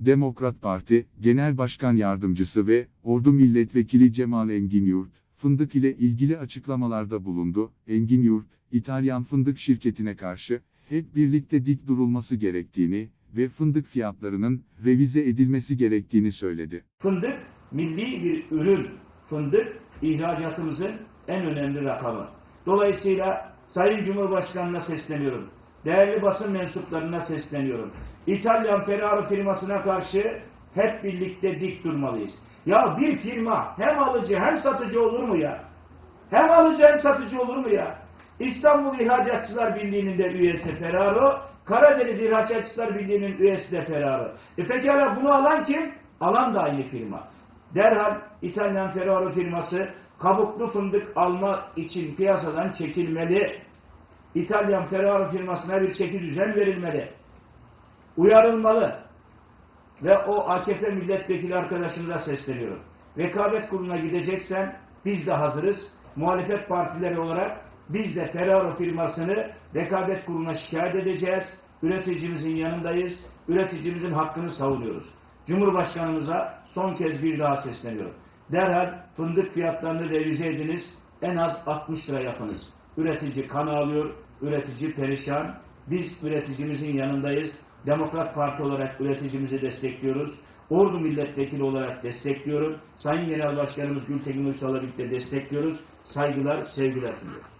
Demokrat Parti, Genel Başkan Yardımcısı ve Ordu Milletvekili Cemal Engin Yurt, fındık ile ilgili açıklamalarda bulundu. Engin Yurt, İtalyan fındık şirketine karşı, hep birlikte dik durulması gerektiğini ve fındık fiyatlarının revize edilmesi gerektiğini söyledi. Fındık milli bir ürün. Fındık ihracatımızın en önemli rakamı. Dolayısıyla Sayın Cumhurbaşkanı'na sesleniyorum. Değerli basın mensuplarına sesleniyorum. İtalyan Ferrari firmasına karşı hep birlikte dik durmalıyız. Ya bir firma hem alıcı hem satıcı olur mu ya? Hem alıcı hem satıcı olur mu ya? İstanbul İhracatçılar Birliği'nin de üyesi Ferraro, Karadeniz İhracatçılar Birliği'nin üyesi de Ferraro. E pekala bunu alan kim? Alan da aynı firma. Derhal İtalyan Ferraro firması kabuklu fındık alma için piyasadan çekilmeli. İtalyan Ferraro firmasına bir çeki düzen verilmeli. Uyarılmalı. Ve o AKP milletvekili arkadaşımıza sesleniyorum. Rekabet kuruluna gideceksen biz de hazırız. Muhalefet partileri olarak biz de Ferraro firmasını rekabet kuruluna şikayet edeceğiz. Üreticimizin yanındayız. Üreticimizin hakkını savunuyoruz. Cumhurbaşkanımıza son kez bir daha sesleniyorum. Derhal fındık fiyatlarını revize ediniz. En az 60 lira yapınız. Üretici kan ağlıyor, üretici perişan. Biz üreticimizin yanındayız. Demokrat Parti olarak üreticimizi destekliyoruz. Ordu milletvekili olarak destekliyorum. Sayın Genel Başkanımız Gültekin Uysal'la birlikte destekliyoruz. Saygılar, sevgiler sunuyorum.